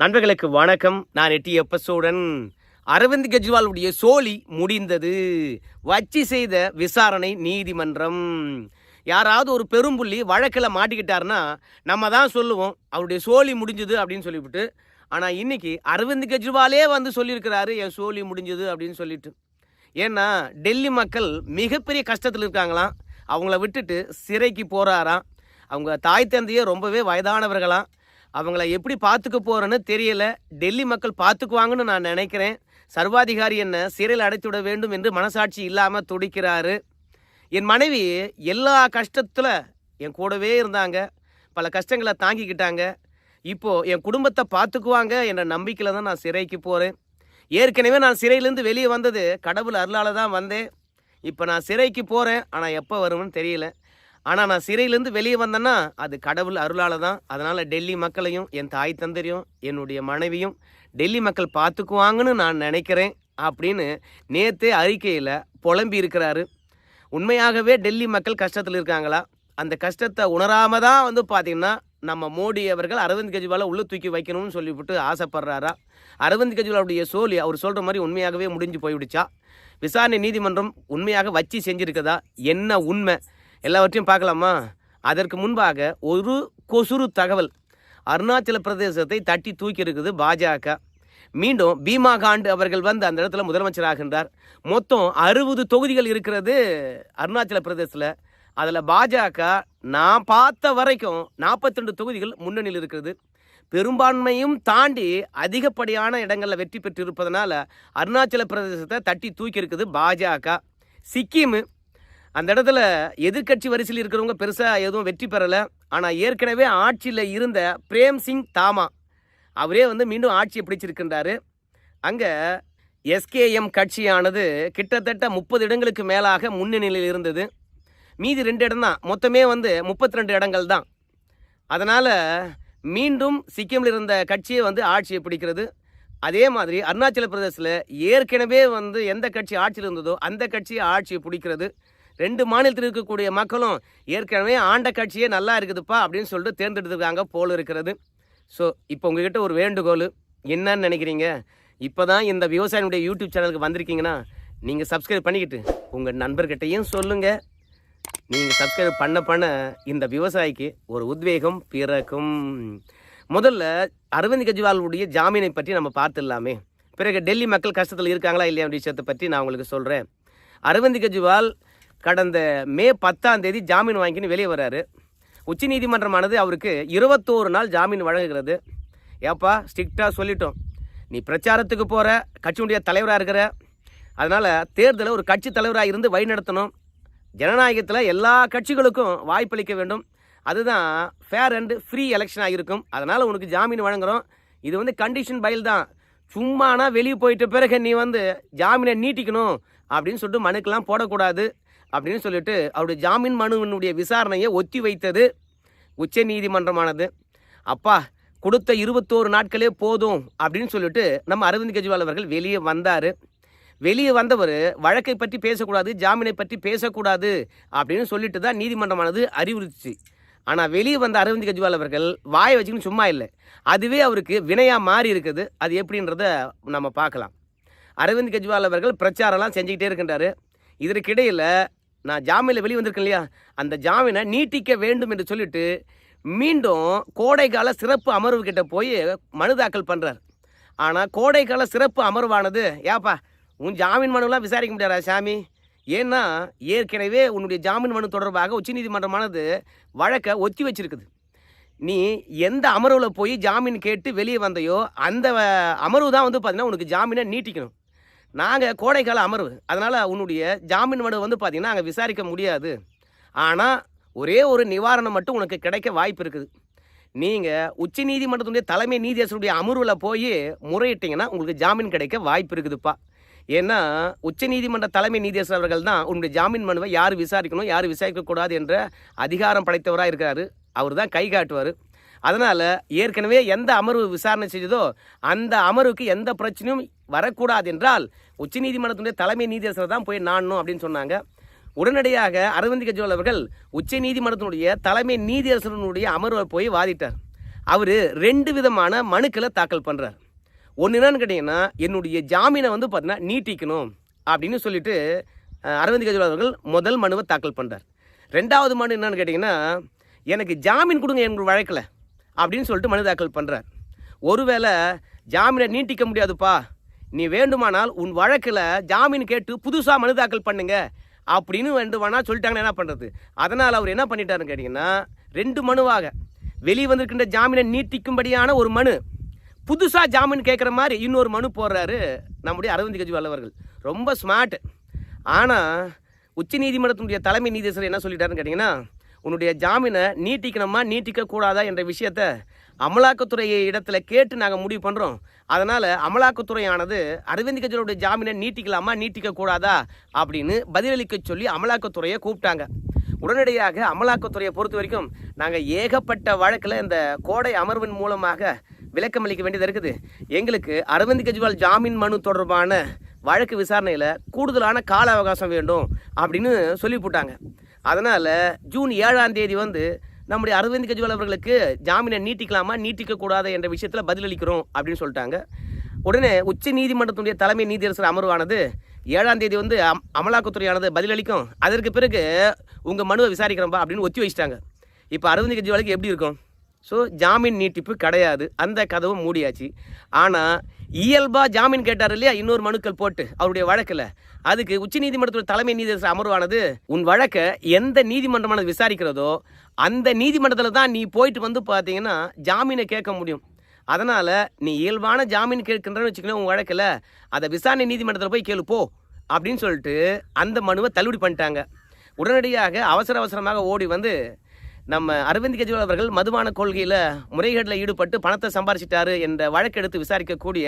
நண்பர்களுக்கு வணக்கம். நான் எட்டி எப்பசோடன். அரவிந்த் கெஜ்ரிவாலுடைய சோழி முடிந்தது. வச்சு செய்த விசாரணை நீதிமன்றம். யாராவது ஒரு பெரும்புள்ளி வழக்கில் மாட்டிக்கிட்டாருன்னா நம்ம தான் சொல்லுவோம் அவருடைய சோழி முடிஞ்சது அப்படின்னு சொல்லிவிட்டு. ஆனால் இன்றைக்கி அரவிந்த் கெஜ்ரிவாலே வந்து சொல்லியிருக்கிறாரு என் சோழி முடிஞ்சது அப்படின்னு சொல்லிட்டு. ஏன்னா டெல்லி மக்கள் மிகப்பெரிய கஷ்டத்தில் இருக்காங்களாம். அவங்கள விட்டுட்டு சிறைக்கு போகிறாராம் அவங்க தாய் தந்தையே ரொம்பவே வயதானவர்களாம். அவங்கள எப்படி பார்த்துக்க போகிறேன்னு தெரியல. டெல்லி மக்கள் பார்த்துக்குவாங்கன்னு நான் நினைக்கிறேன். சர்வாதிகாரி என்ன சிறையில் அடைத்து விட வேண்டும் என்று மனசாட்சி இல்லாமல் துடிக்கிறாரு. என் மனைவி எல்லா கஷ்டத்தில் என் கூடவே இருந்தாங்க. பல கஷ்டங்களை தாங்கிக்கிட்டாங்க. இப்போது என் குடும்பத்தை பார்த்துக்குவாங்க என்ற நம்பிக்கையில் தான் நான் சிறைக்கு போகிறேன் ஏற்கனவே நான் சிறையிலேருந்து வெளியே வந்தது கடவுள் அருளால் தான் வந்தேன். இப்போ நான் சிறைக்கு போகிறேன் ஆனால் எப்போ வரும்னு தெரியல. ஆனால் நான் சிறையிலேருந்து வெளியே வந்தேன்னா அது கடவுள் அருளால் தான் அதனால் டெல்லி மக்களையும் என் தாய் தந்தரையும் என்னுடைய மனைவியும் டெல்லி மக்கள் பார்த்துக்குவாங்கன்னு நான் நினைக்கிறேன் அப்படின்னு நேற்றே அறிக்கையில் புலம்பி இருக்கிறாரு. உண்மையாகவே டெல்லி மக்கள் கஷ்டத்தில் இருக்காங்களா? அந்த கஷ்டத்தை உணராம தான் வந்து பார்த்திங்கன்னா நம்ம மோடி அவர்கள் அரவிந்த் கெஜ்ரிவாலை உள்ளே தூக்கி வைக்கணும்னு சொல்லிவிட்டு ஆசைப்படுறாரா? அரவிந்த் கெஜ்ரிவாலுடைய சோழி அவர் சொல்கிற மாதிரி உண்மையாகவே முடிஞ்சு போய்விடுச்சா? விசாரணை நீதிமன்றம் உண்மையாக வச்சு செஞ்சுருக்கதா? என்ன உண்மை? எல்லாவற்றையும் பார்க்கலாமா? அதற்கு முன்பாக ஒரு கொசுறு தகவல். அருணாச்சல பிரதேசத்தை தட்டி தூக்கி இருக்குது பாஜக. மீண்டும் பீமா காண்டு அவர்கள் வந்து அந்த இடத்துல முதலமைச்சராகின்றார். மொத்தம் அறுபது தொகுதிகள் இருக்கிறது அருணாச்சல பிரதேசத்தில். அதில் பாஜக நான் பார்த்த வரைக்கும் நாற்பத்தி ரெண்டு தொகுதிகள் முன்னணியில் இருக்கிறது. பெரும்பான்மையும் தாண்டி அதிகப்படியான இடங்களில் வெற்றி பெற்று இருப்பதனால அருணாச்சல பிரதேசத்தை தட்டி தூக்கி இருக்குது பாஜக. சிக்கிமு அந்த இடத்துல எதிர்க்கட்சி வரிசையில் இருக்கிறவங்க பெருசாக எதுவும் வெற்றி பெறலை. ஆனால் ஏற்கனவே ஆட்சியில் இருந்த பிரேம் சிங் தாமா அவரே வந்து மீண்டும் ஆட்சியை பிடிச்சிருக்கின்றாரு. அங்கே எஸ்கேஎம் கட்சியானது கிட்டத்தட்ட முப்பது இடங்களுக்கு மேலாக முன்னணியில் இருந்தது. மீதி ரெண்டு இடம் தான். மொத்தமே வந்து முப்பத்தி ரெண்டு இடங்கள் தான். அதனால் மீண்டும் சிக்கிமில் இருந்த கட்சியை வந்து ஆட்சியை பிடிக்கிறது. அதே மாதிரி அருணாச்சல பிரதேசத்தில் ஏற்கனவே வந்து எந்த கட்சி ஆட்சியில் இருந்ததோ அந்த கட்சியை ஆட்சியை பிடிக்கிறது. ரெண்டு மாநிலத்தில் இருக்கக்கூடிய மக்களும் ஏற்கனவே ஆண்ட கட்சியே நல்லா இருக்குதுப்பா அப்படின்னு சொல்லிட்டு தேர்ந்தெடுத்துருக்காங்க போல் இருக்கிறது. ஸோ இப்போ உங்ககிட்ட ஒரு வேண்டுகோள். என்னன்னு நினைக்கிறீங்க? இப்போ தான் இந்த விவசாயினுடைய யூடியூப் சேனலுக்கு வந்திருக்கீங்கன்னா நீங்கள் சப்ஸ்கிரைப் பண்ணிக்கிட்டு உங்கள் நண்பர்கிட்டையும் சொல்லுங்கள் நீங்கள் சப்ஸ்கிரைப் பண்ண பண்ண இந்த விவசாயிக்கு ஒரு உத்வேகம் பிறக்கும். முதல்ல அரவிந்த் கெஜ்ரிவாலுடைய ஜாமீனை பற்றி நம்ம பார்த்துடலாமே. பிறகு டெல்லி மக்கள் கஷ்டத்தில் இருக்காங்களா இல்லையா விஷயத்தை பற்றி நான் உங்களுக்கு சொல்கிறேன் அரவிந்த் கெஜ்ரிவால் கடந்த மே பத்தாம் தேதி ஜாமீன் வாங்கின்னு வெளியே வராரு உச்சநீதிமன்றமானது அவருக்கு இருபத்தோரு நாள் ஜாமீன் வழங்குகிறது. ஏப்பா ஸ்ட்ரிக்டாக சொல்லிட்டோம். நீ பிரச்சாரத்துக்கு போகிற கட்சியுடைய தலைவராக இருக்கிற. அதனால் தேர்தலில் ஒரு கட்சி தலைவராக இருந்து வழிநடத்தணும் ஜனநாயகத்தில் எல்லா கட்சிகளுக்கும் வாய்ப்பளிக்க வேண்டும். அதுதான் ஃபேர் அண்டு ஃப்ரீ எலெக்ஷனாக இருக்கும் அதனால் உனக்கு ஜாமீன் வழங்குறோம். இது வந்து கண்டிஷன் பயில் தான். சும்மானா வெளியே போயிட்ட பிறகு நீ வந்து ஜாமீனை நீட்டிக்கணும் அப்படின்னு சொல்லிட்டு மனுக்கெல்லாம் போடக்கூடாது. அப்படின்னு சொல்லிட்டு அவருடைய ஜாமீன் மனுவினுடைய விசாரணையை ஒத்தி வைத்தது உச்ச நீதிமன்றமானது. அப்பா கொடுத்த இருபத்தோரு நாட்களே போதும் அப்படின்னு சொல்லிட்டு நம்ம அரவிந்த் கெஜ்ரிவால் அவர்கள் வெளியே வந்தார். வெளியே வந்தவர் வழக்கை பற்றி பேசக்கூடாது ஜாமீனை பற்றி பேசக்கூடாது அப்படின்னு சொல்லிட்டு தான் நீதிமன்றமானது அறிவுறுத்துச்சு. ஆனால் வெளியே வந்த அரவிந்த் கெஜ்ரிவால் அவர்கள் வாயை வச்சுக்கின்னு சும்மா இல்லை. அதுவே அவருக்கு வினையாக மாறி இருக்குது. அது எப்படின்றத நம்ம பார்க்கலாம். அரவிந்த் கெஜ்ரிவால் அவர்கள் பிரச்சாரம்லாம் செஞ்சுக்கிட்டே இருக்கின்றாரு. இதற்கிடையில் நான் ஜாமீனில் வெளியே வந்திருக்கேன் இல்லையா? அந்த ஜாமீனை நீட்டிக்க வேண்டும் என்று சொல்லிட்டு மீண்டும் கோடைக்கால சிறப்பு அமர்வு கிட்ட போய் மனு தாக்கல் பண்ணுறார் ஆனால் கோடைக்கால சிறப்பு அமர்வானது ஏப்பா உன் ஜாமீன் மனுலாம் விசாரிக்க முடியாதா சாமி? ஏன்னா ஏற்கனவே உன்னுடைய ஜாமீன் மனு தொடர்பாக உச்சநீதிமன்றமானது வழக்கை ஒத்தி வச்சிருக்குது. நீ எந்த அமர்வில் போய் ஜாமீன் கேட்டு வெளியே வந்தையோ அந்த அமர்வு தான் வந்து பார்த்தீங்கன்னா உனக்கு ஜாமீனை நீட்டிக்கணும். நாங்கள் கோடைக்கால அமர்வு. அதனால் உன்னுடைய ஜாமீன் மனு வந்து பார்த்தீங்கன்னா அங்கே விசாரிக்க முடியாது. ஆனால் ஒரே ஒரு நிவாரணம் மட்டும் உனக்கு கிடைக்க வாய்ப்பு இருக்குது. நீங்கள் உச்ச நீதிமன்றத்துடைய தலைமை நீதியரசருடைய அமர்வில் போய் முறையிட்டிங்கன்னா உங்களுக்கு ஜாமீன் கிடைக்க வாய்ப்பு இருக்குதுப்பா. ஏன்னா உச்ச நீதிமன்ற தலைமை நீதியரசர் அவர்கள் தான் உன்னுடைய ஜாமீன் மனுவை யார் விசாரிக்கணும் யார் விசாரிக்கக்கூடாது என்ற அதிகாரம் படைத்தவராக இருக்கிறாரு அவர் தான் கை காட்டுவார். அதனால் ஏற்கனவே எந்த அமர்வு விசாரணை செஞ்சதோ அந்த அமர்வுக்கு எந்த பிரச்சனையும் வரக்கூடாது என்றால் உச்சநீதிமன்றத்தினுடைய தலைமை நீதியரசர் தான் போய் நாடணும் அப்படின்னு சொன்னாங்க. உடனடியாக அரவிந்த் கெஜ்ரிவால் அவர்கள் உச்ச நீதிமன்றத்தினுடைய தலைமை நீதியரசனுடைய அமர்வை போய் வாதிட்டார். அவர் ரெண்டு விதமான மனுக்களை தாக்கல் பண்ணுறார் ஒன்று என்னன்னு கேட்டிங்கன்னா என்னுடைய ஜாமீனை வந்து பார்த்தீங்கன்னா நீட்டிக்கணும் அப்படின்னு சொல்லிட்டு அரவிந்த் கெஜ்ரிவால் அவர்கள் முதல் மனுவை தாக்கல் பண்ணுறார் ரெண்டாவது மனு என்னன்னு கேட்டிங்கன்னா எனக்கு ஜாமீன் கொடுங்க எங்கள் வழக்கில். அப்படின்னு சொல்லிட்டு மனு தாக்கல் பண்ணுறார் ஒருவேளை ஜாமீனை நீட்டிக்க முடியாதுப்பா. நீ வேண்டுமானால் உன் வழக்கில் ஜாமீன் கேட்டு புதுசாக மனு தாக்கல் பண்ணுங்க அப்படின்னு வேண்டுமானால் சொல்லிட்டாங்கன்னா என்ன பண்ணுறது அதனால் அவர் என்ன பண்ணிட்டாருன்னு கேட்டிங்கன்னா ரெண்டு மனுவாக வெளியே வந்திருக்கின்ற ஜாமீனை நீட்டிக்கும்படியான ஒரு மனு புதுசாக ஜாமீன் கேட்குற மாதிரி இன்னொரு மனு போடுறாரு நம்முடைய அரவிந்த் கெஜ்ரிவால் அவர்கள். ரொம்ப ஸ்மார்ட் ஆனால் உச்ச நீதிமன்றத்தினுடைய தலைமை நீதிசர் என்ன சொல்லிட்டாருன்னு கேட்டிங்கன்னா உன்னுடைய ஜாமீனை நீட்டிக்கணுமா நீட்டிக்க கூடாதா என்ற விஷயத்த அமலாக்கத்துறை இடத்துல கேட்டு நாங்கள் முடிவு பண்ணுறோம் அதனால் அமலாக்கத்துறையானது அரவிந்த் கெஜ்ரிவாலுடைய ஜாமீனை நீட்டிக்கலாமா நீட்டிக்க கூடாதா அப்படின்னு பதிலளிக்க சொல்லி அமலாக்கத்துறையை கூப்பிட்டாங்க. உடனடியாக அமலாக்கத்துறையை பொறுத்த வரைக்கும் நாங்கள் ஏகப்பட்ட வழக்கில் இந்த கோடை அமர்வின் மூலமாக விளக்கம் அளிக்க வேண்டியது இருக்குது. எங்களுக்கு அரவிந்த் கெஜ்ரிவால் ஜாமீன் மனு தொடர்பான வழக்கு விசாரணையில் கூடுதலான கால அவகாசம் வேண்டும் அப்படின்னு சொல்லி போட்டாங்க. அதனால் ஜூன் ஏழாம் தேதி வந்து நம்முடைய அரவிந்த் கெஜ்ரிவால் அவர்களுக்கு ஜாமீனை நீட்டிக்கலாமா நீட்டிக்கக்கூடாது என்ற விஷயத்தில் பதிலளிக்கிறோம் அப்படின்னு சொல்லிட்டாங்க. உடனே உச்ச நீதிமன்றத்தினுடைய தலைமை நீதியரசர் அமர்வானது ஏழாம் தேதி வந்து அம் அமலாக்கத்துறையானது பதிலளிக்கும். அதற்கு பிறகு உங்கள் மனுவை விசாரிக்கிறோம்பா அப்படின்னு ஒத்தி வச்சிட்டாங்க. இப்போ அரவிந்த் கெஜ்ரிவாலுக்கு எப்படி இருக்கும்? ஸோ ஜாமீன் நீட்டிப்பு கிடையாது. அந்த கதவும் மூடியாச்சு. ஆனால் இயல்பாக ஜாமீன் கேட்டார் இல்லையா? இன்னொரு மனுக்கள் போட்டு அவருடைய வழக்கில். அதுக்கு உச்சநீதிமன்றத்தோட தலைமை நீதிபதி அமர்வானது உன் வழக்கை எந்த நீதிமன்றமானது விசாரிக்கிறதோ அந்த நீதிமன்றத்தில் தான் நீ போயிட்டு வந்து பார்த்தீங்கன்னா ஜாமீனை கேட்க முடியும். அதனால் நீ இயல்பான ஜாமீன் கேட்கின்றன்னு வச்சுக்கணும் உன் வழக்கில். அதை விசாரணை நீதிமன்றத்தில் போய் கேளு போ. அப்படின்னு சொல்லிட்டு அந்த மனுவை தள்ளுபடி பண்ணிட்டாங்க. உடனடியாக அவசர அவசரமாக ஓடி வந்து நம்ம அரவிந்த் கெஜ்ரிவால் அவர்கள் மதுபான கொள்கையில் முறைகேட்டில் ஈடுபட்டு பணத்தை சம்பாரிச்சிட்டாரு என்ற வழக்கெடுத்து விசாரிக்கக்கூடிய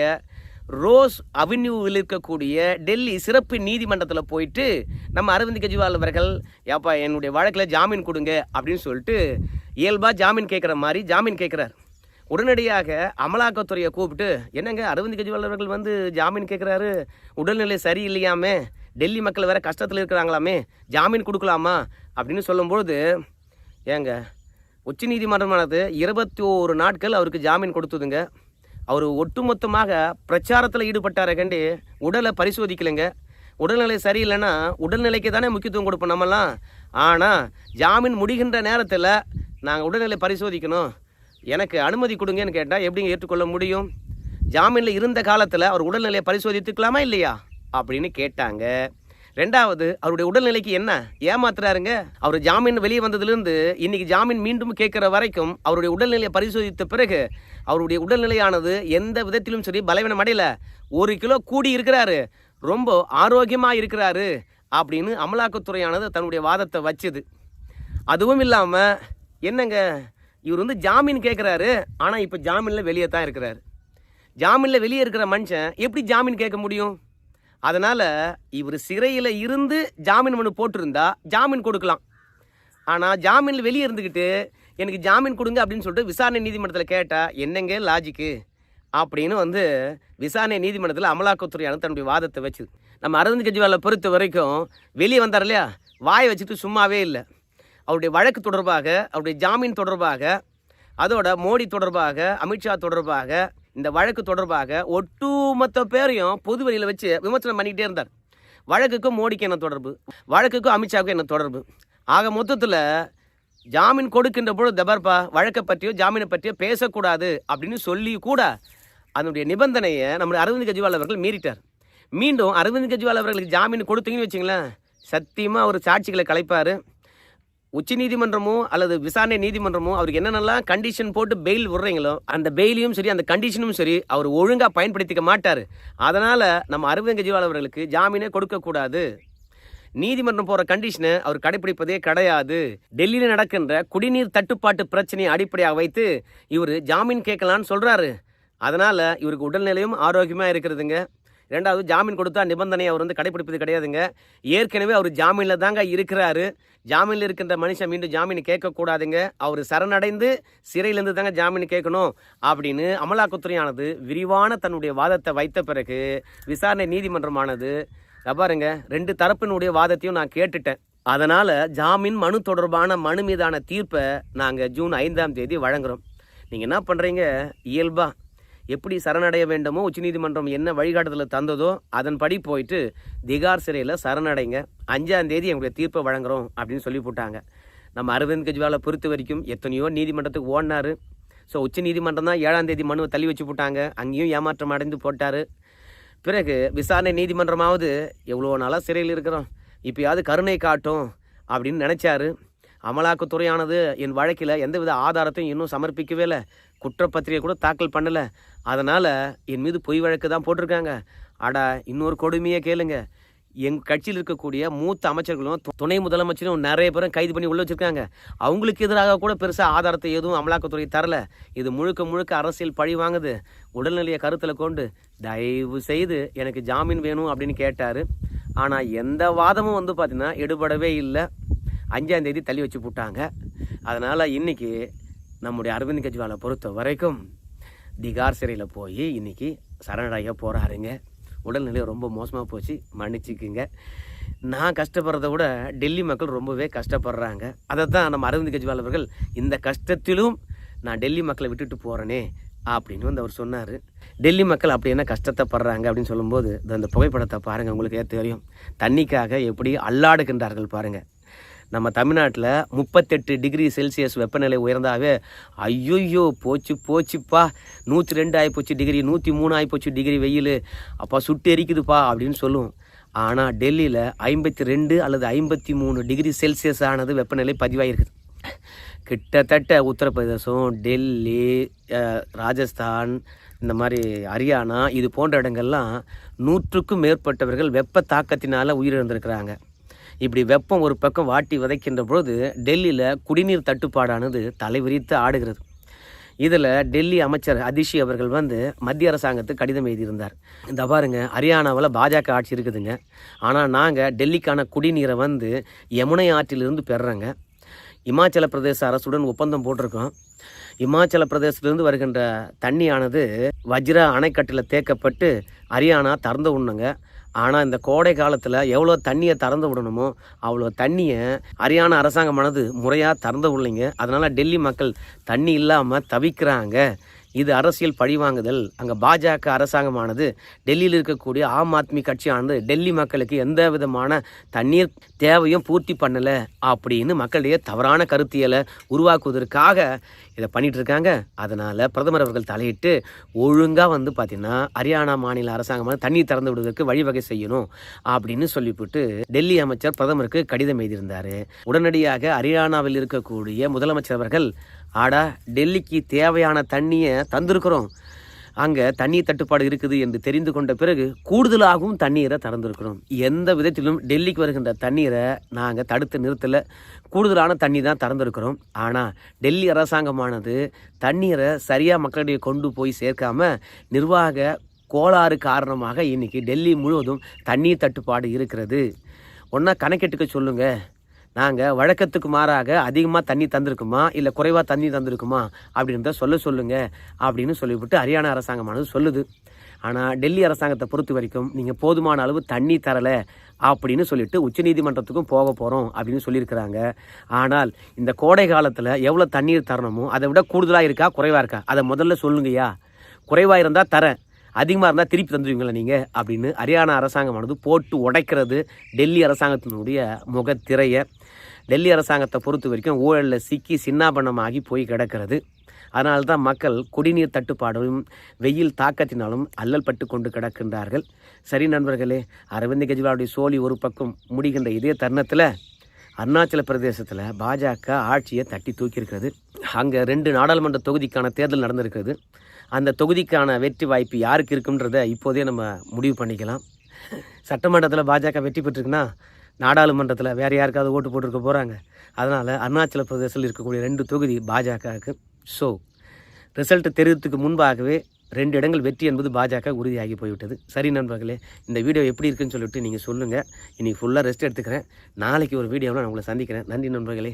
ரோஸ் அவென்யூவில் இருக்கக்கூடிய டெல்லி சிறப்பு நீதிமன்றத்தில் போயிட்டு நம்ம அரவிந்த் கெஜ்ரிவால் அவர்கள் ஏப்பா என்னுடைய வழக்கில் ஜாமீன் கொடுங்க அப்படின்னு சொல்லிட்டு இயல்பாக ஜாமீன் கேட்குற மாதிரி ஜாமீன் கேட்குறார் உடனடியாக அமலாக்கத்துறையை கூப்பிட்டு என்னங்க அரவிந்த் கெஜ்ரிவால் அவர்கள் வந்து ஜாமீன் கேட்குறாரு உடல்நிலை சரியில்லையாமே? டெல்லி மக்கள் வேறு கஷ்டத்தில் இருக்கிறாங்களாமே? ஜாமீன் கொடுக்கலாமா? அப்படின்னு சொல்லும்பொழுது ஏங்க உச்சநீதிமன்றமானது இருபத்தி ஓரு நாட்கள் அவருக்கு ஜாமீன் கொடுத்ததுங்க. அவர் ஒட்டுமொத்தமாக பிரச்சாரத்தில் ஈடுபட்டார கண்டு உடலை பரிசோதிக்கலைங்க. உடல்நிலை சரியில்லைன்னா உடல்நிலைக்கு தானே முக்கியத்துவம் கொடுப்போம் நம்மலாம் ஆனால் ஜாமீன் முடிகின்ற நேரத்தில் நாங்கள் உடல்நிலை பரிசோதிக்கணும். எனக்கு அனுமதி கொடுங்கன்னு கேட்டால் எப்படிங்க ஏற்றுக்கொள்ள முடியும்? ஜாமீனில் இருந்த காலத்தில் அவர் உடல்நிலையை பரிசோதித்துக்கலாமா இல்லையா? அப்படின்னு கேட்டாங்க. ரெண்டாவது அவருடைய உடல்நிலைக்கு என்ன? ஏமாத்துறாருங்க? அவர் ஜாமீன் வெளியே வந்ததுலேருந்து இன்னைக்கு ஜாமீன் மீண்டும் கேட்குற வரைக்கும் அவருடைய உடல்நிலையை பரிசோதித்த பிறகு அவருடைய உடல்நிலையானது எந்த விதத்திலும் சரி பலவீனம் அடையல. ஒரு கிலோ கூடி இருக்கிறாரு. ரொம்ப ஆரோக்கியமாக இருக்கிறாரு அப்படின்னு அமலாக்கத்துறையானது தன்னுடைய வாதத்தை வச்சுது. அதுவும் இல்லாமல் என்னங்க? இவர் வந்து ஜாமீன் கேட்குறாரு ஆனால் இப்போ ஜாமீனில் வெளியே தான் இருக்கிறாரு. ஜாமீனில் வெளியே இருக்கிற மனுஷன் எப்படி ஜாமீன் கேட்க முடியும்? அதனால் இவர் சிறையில் இருந்து ஜாமீன் மனு போட்டிருந்தா ஜாமீன் கொடுக்கலாம். ஆனால் ஜாமீனில் வெளியே இருந்துக்கிட்டு எனக்கு ஜாமீன் கொடுங்க அப்படின்னு சொல்லிட்டு விசாரணை நீதிமன்றத்தில் கேட்டால் என்னங்க லாஜிக்கு அப்படின்னு வந்து விசாரணை நீதிமன்றத்தில் அமலாக்கத்துறையானது தன்னுடைய வாதத்தை வச்சுது. நம்ம அரவிந்த் கெஜ்ரிவாலை பொறுத்த வரைக்கும் வெளியே வந்தார் இல்லையா? வாயை வச்சுட்டு சும்மாவே இல்லை. அவருடைய வழக்கு தொடர்பாக அவருடைய ஜாமீன் தொடர்பாக அதோட மோடி தொடர்பாக அமித்ஷா தொடர்பாக இந்த வழக்கு தொடர்பாக ஒட்டுமொத்த பேரையும் பொது வெளியில் வச்சு விமர்சனம் பண்ணிக்கிட்டே இருந்தார். வழக்குக்கும் மோடிக்கு என்ன தொடர்பு? வழக்குக்கும் அமித்ஷாவுக்கும் என்ன தொடர்பு? ஆக மொத்தத்தில் ஜாமீன் கொடுக்கின்ற பொழுது தபர்பா வழக்கை பற்றியோ ஜாமீனை பற்றியோ பேசக்கூடாது அப்படின்னு சொல்லி கூட அதனுடைய நிபந்தனையை நம்முடைய அரவிந்த் கெஜ்ரிவால் அவர்கள் மீறிட்டார். மீண்டும் அரவிந்த் கெஜ்ரிவால் அவர்களுக்கு ஜாமீன் கொடுத்தீங்கன்னு வச்சுங்களேன் சத்தியமாக அவர் சாட்சிகளை கலைப்பார். உச்ச நீதிமன்றமோ அல்லது விசாரணை நீதிமன்றமோ அவருக்கு என்னென்னலாம் கண்டிஷன் போட்டு பெயில் விடுறீங்களோ அந்த பெயிலையும் சரி அந்த கண்டிஷனும் சரி அவர் ஒழுங்காக பயன்படுத்திக்க மாட்டார். அதனால் நம்ம அரவிந்த் கெஜ்ரிவால் அவர்களுக்கு ஜாமீனே கொடுக்கக்கூடாது நீதிமன்றம் போகிற கண்டிஷனை அவர் கடைப்பிடிப்பதே கிடையாது. டெல்லியில் நடக்கின்ற குடிநீர் தட்டுப்பாட்டு பிரச்சனையை அடிப்படையாக வைத்து இவர் ஜாமீன் கேட்கலான்னு சொல்கிறாரு அதனால் இவருக்கு உடல்நிலையும் ஆரோக்கியமாக இருக்கிறதுங்க. ரெண்டாவது ஜாமீன் கொடுத்தா நிபந்தனை அவர் வந்து கடைப்பிடிப்பது கிடையாதுங்க. ஏற்கனவே அவர் ஜாமீனில் தாங்க இருக்கிறாரு. ஜாமீனில் இருக்கின்ற மனுஷன் மீண்டும் ஜாமீன் கேட்கக்கூடாதுங்க. அவர் சரணடைந்து சிறையிலேருந்து தாங்க ஜாமீன் கேட்கணும் அப்படின்னு அமலாக்கத்துறையானது விரிவான தன்னுடைய வாதத்தை வைத்த பிறகு விசாரணை நீதிமன்றமானது பாருங்க ரெண்டு தரப்பினுடைய வாதத்தையும் நான் கேட்டுட்டேன். அதனால் ஜாமீன் மனு தொடர்பான மனு மீதான தீர்ப்பை நாங்கள் ஜூன் ஐந்தாம் தேதி வழங்குகிறோம் நீங்கள் என்ன பண்ணுறீங்க இயல்பாக எப்படி சரணடைய வேண்டுமோ உச்சநீதிமன்றம் என்ன வழிகாட்டுதலை தந்ததோ அதன்படி போயிட்டு திகார் சிறையில் சரணடைங்க. அஞ்சாம் தேதி எங்களுடைய தீர்ப்பை வழங்குறோம் அப்படின்னு சொல்லி போட்டாங்க. நம்ம அரவிந்த் கெஜ்ரிவாலை பொறுத்த வரைக்கும் எத்தனையோ நீதிமன்றத்துக்கு ஓடினாரு. ஸோ உச்ச நீதிமன்றம் தான் ஏழாம் தேதி மனுவை தள்ளி வச்சு போட்டாங்க. அங்கேயும் ஏமாற்றம் அடைந்து போட்டார். பிறகு விசாரணை நீதிமன்றமாவது எவ்வளோ நாளாக சிறையில் இருக்கிறோம். இப்போயாவது கருணை காட்டும் அப்படின்னு நினச்சாரு. அமலாக்கத்துறையானது என் வழக்கில் எந்தவித ஆதாரத்தையும் இன்னும் சமர்ப்பிக்கவே இல்லை. குற்றப்பத்திரிகை கூட தாக்கல் பண்ணலை. அதனால் என் மீது பொய் வழக்கு தான் போட்டிருக்காங்க. அடா இன்னொரு கொடுமையை கேளுங்க. எங் கட்சியில் இருக்கக்கூடிய மூத்த அமைச்சர்களும் துணை முதலமைச்சரும் நிறைய பேரும் கைது பண்ணி உள்ள வச்சிருக்காங்க. அவங்களுக்கு எதிராக கூட பெருசாக ஆதாரத்தை எதுவும் அமலாக்கத்துறை தரல. இது முழுக்க முழுக்க அரசியல் பழி வாங்குது. உடல்நிலையை கருத்தில் கொண்டு தயவு செய்து எனக்கு ஜாமீன் வேணும் அப்படின்னு கேட்டார். ஆனால் எந்த வாதமும் வந்து பார்த்தீங்கன்னா எடுபடவே இல்லை. அஞ்சாந்தேதி தள்ளி வச்சு போட்டாங்க. அதனால் இன்றைக்கி நம்முடைய அரவிந்த் கெஜ்ரிவாலை பொறுத்த வரைக்கும் திகார் சிறையில் போய் இன்றைக்கி சரணடைய போகிறாருங்க உடல்நிலை ரொம்ப மோசமாக போச்சு. மன்னிச்சுக்குங்க. நான் கஷ்டப்படுறத விட டெல்லி மக்கள் ரொம்பவே கஷ்டப்படுறாங்க. அதை தான் நம்ம அரவிந்த் கெஜ்ரிவால் அவர்கள் இந்த கஷ்டத்திலும் நான் டெல்லி மக்களை விட்டுட்டு போகிறேனே அப்படின்னு வந்து அவர் சொன்னார். டெல்லி மக்கள் அப்படி என்ன கஷ்டத்தை படுறாங்க அப்படின்னு சொல்லும்போது இந்த அந்த புகைப்படத்தை பாருங்கள் உங்களுக்கு தெரியும். தண்ணிக்காக எப்படி அல்லாடுகின்றார்கள் பாருங்கள் நம்ம தமிழ்நாட்டில் முப்பத்தெட்டு டிகிரி செல்சியஸ் வெப்பநிலை உயர்ந்தாவே ஐயோயோ போச்சு போச்சுப்பா. நூற்றி ரெண்டு ஆகிப்போச்சு டிகிரி நூற்றி மூணு ஆகிப்போச்சு டிகிரி வெயில். அப்பா சுட்டு எரிக்குதுப்பா அப்படின்னு சொல்லுவோம் ஆனால் டெல்லியில் ஐம்பத்தி ரெண்டு அல்லது ஐம்பத்தி மூணு டிகிரி செல்சியஸ் ஆனது வெப்பநிலை பதிவாயிருக்குது கிட்டத்தட்ட உத்தரப்பிரதேசம் டெல்லி ராஜஸ்தான் இந்த மாதிரி ஹரியானா இது போன்ற இடங்கள்லாம் நூற்றுக்கும் மேற்பட்டவர்கள் வெப்ப தாக்கத்தினால் உயிரிழந்திருக்கிறாங்க. இப்படி வெப்பம் ஒரு பக்கம் வாட்டி விதைக்கின்ற பொழுது டெல்லியில் குடிநீர் தட்டுப்பாடானது தலைவிரித்து ஆடுகிறது. இதில் டெல்லி அமைச்சர் அதிஷி அவர்கள் வந்து மத்திய அரசாங்கத்துக்கு கடிதம் எழுதியிருந்தார். இந்த பாருங்க ஹரியானாவில் பாஜக ஆட்சி இருக்குதுங்க. ஆனால் நாங்கள் டெல்லிக்கான குடிநீரை வந்து யமுனை ஆற்றிலிருந்து பெறுறோங்க. இமாச்சல பிரதேச அரசுடன் ஒப்பந்தம் போட்டிருக்கோம். இமாச்சல பிரதேசத்திலிருந்து வருகின்ற தண்ணியானது வஜ்ரா அணைக்கட்டில் தேக்கப்பட்டு ஹரியானா திறந்து விடணுங்க ஆனால் இந்த கோடை காலத்தில் எவ்வளோ தண்ணியை திறந்து விடணுமோ அவ்வளோ தண்ணியை ஹரியானா அரசாங்கமானது முறையாக திறந்து விடலைங்க. அதனால் டெல்லி மக்கள் தண்ணி இல்லாமல் தவிக்கிறாங்க. இது அரசியல் பழிவாங்குதல். அங்கே பாஜக அரசாங்கமானது டெல்லியில் இருக்கக்கூடிய ஆம் ஆத்மி கட்சியானது டெல்லி மக்களுக்கு எந்த விதமான தண்ணீர் தேவையும் பூர்த்தி பண்ணலை அப்படின்னு மக்களிடையே தவறான கருத்தியலை உருவாக்குவதற்காக இதை பண்ணிட்டு இருக்காங்க. அதனால் பிரதமர் அவர்கள் தலையிட்டு ஒழுங்காக வந்து பார்த்திங்கன்னா ஹரியானா மாநில அரசாங்கமாக தண்ணீர் திறந்து விடுவதற்கு வழிவகை செய்யணும் அப்படின்னு சொல்லிவிட்டு டெல்லி அமைச்சர் பிரதமருக்கு கடிதம் எழுதியிருந்தார். உடனடியாக ஹரியானாவில் இருக்கக்கூடிய முதலமைச்சர் அவர்கள் ஆடா டெல்லிக்கு தேவையான தண்ணியை தந்திருக்கிறோம். அங்கே தண்ணீர் தட்டுப்பாடு இருக்குது என்று தெரிந்து கொண்ட பிறகு கூடுதலாகவும் தண்ணீரை திறந்திருக்கிறோம் எந்த விதத்திலும் டெல்லிக்கு வருகின்ற தண்ணீரை நாங்கள் தடுத்து நிறுத்தலை. கூடுதலான தண்ணி தான் திறந்திருக்கிறோம் ஆனால் டெல்லி அரசாங்கமானது தண்ணீரை சரியாக மக்களிடையே கொண்டு போய் சேர்க்காம நிர்வாக கோளாறு காரணமாக இன்றைக்கி டெல்லி முழுவதும் தண்ணீர் தட்டுப்பாடு இருக்கிறது. ஒன்றா கணக்கெட்டுக்க சொல்லுங்கள் நாங்கள் வழக்கத்துக்கு மாறாக அதிகமாக தண்ணி தந்திருக்குமா? இல்லை குறைவாக தண்ணி தந்திருக்குமா? அப்படின்றத சொல்ல சொல்லுங்கள் அப்படின்னு சொல்லிவிட்டு ஹரியானா அரசாங்கமானது சொல்லுது. ஆனால் டெல்லி அரசாங்கத்தை பொறுத்த வரைக்கும் நீங்கள் போதுமான அளவு தண்ணி தரலை அப்படின்னு சொல்லிட்டு உச்சநீதிமன்றத்துக்கும் போக போகிறோம் அப்படின்னு சொல்லியிருக்கிறாங்க. ஆனால் இந்த கோடை காலத்தில் எவ்வளோ தண்ணீர் தரணுமோ அதை விட கூடுதலாக இருக்கா குறைவாக இருக்கா? அதை முதல்ல சொல்லுங்கய்யா. குறைவாக இருந்தால் தரேன். அதிகமாக இருந்தால் திருப்பி தந்துடுவீங்களா நீங்கள் அப்படின்னு ஹரியானா அரசாங்கமானது போட்டு உடைக்கிறது டெல்லி அரசாங்கத்தினுடைய முகத்திரையை. டெல்லி அரசாங்கத்தை பொறுத்த வரைக்கும் ஊழலில் சிக்கி சின்னாபண்ணமாகி போய் கிடக்கிறது. அதனால தான் மக்கள் குடிநீர் தட்டுப்பாடும் வெயில் தாக்கத்தினாலும் அல்லல் பட்டு கொண்டு கிடக்கின்றார்கள். சரி நண்பர்களே அரவிந்த் கெஜ்ரிவாலுடைய சோழி ஒரு பக்கம் முடிகின்ற இதே தருணத்தில் அருணாச்சல பிரதேசத்தில் பாஜக ஆட்சியை தட்டி தூக்கியிருக்கிறது. அங்கே ரெண்டு நாடாளுமன்ற தொகுதிக்கான தேர்தல் நடந்திருக்கிறது. அந்த தொகுதிக்கான வெற்றி வாய்ப்பு யாருக்கு இருக்குன்றத இப்போதே நம்ம முடிவு பண்ணிக்கலாம். சட்டமன்றத்தில் பாஜக வெற்றி பெற்றிருக்குன்னா நாடாளுமன்றத்தில் வேறு யாருக்காவது ஓட்டு போட்டிருக்க போகிறாங்க அதனால் அருணாச்சல பிரதேசத்தில் இருக்கக்கூடிய ரெண்டு தொகுதி பாஜகவுக்கு. ஸோ ரிசல்ட்டு தெரிவித்துக்கு முன்பாகவே ரெண்டு இடங்கள் வெற்றி என்பது பாஜக உறுதியாகி போய்விட்டது. சரி நண்பர்களே இந்த வீடியோ எப்படி இருக்குன்னு சொல்லிட்டு நீங்கள் சொல்லுங்கள் இன்றைக்கி ஃபுல்லாக ரெஸ்ட் எடுத்துக்கிறேன். நாளைக்கு ஒரு வீடியோவில் நான் உங்களை சந்திக்கிறேன். நன்றி நண்பர்களே.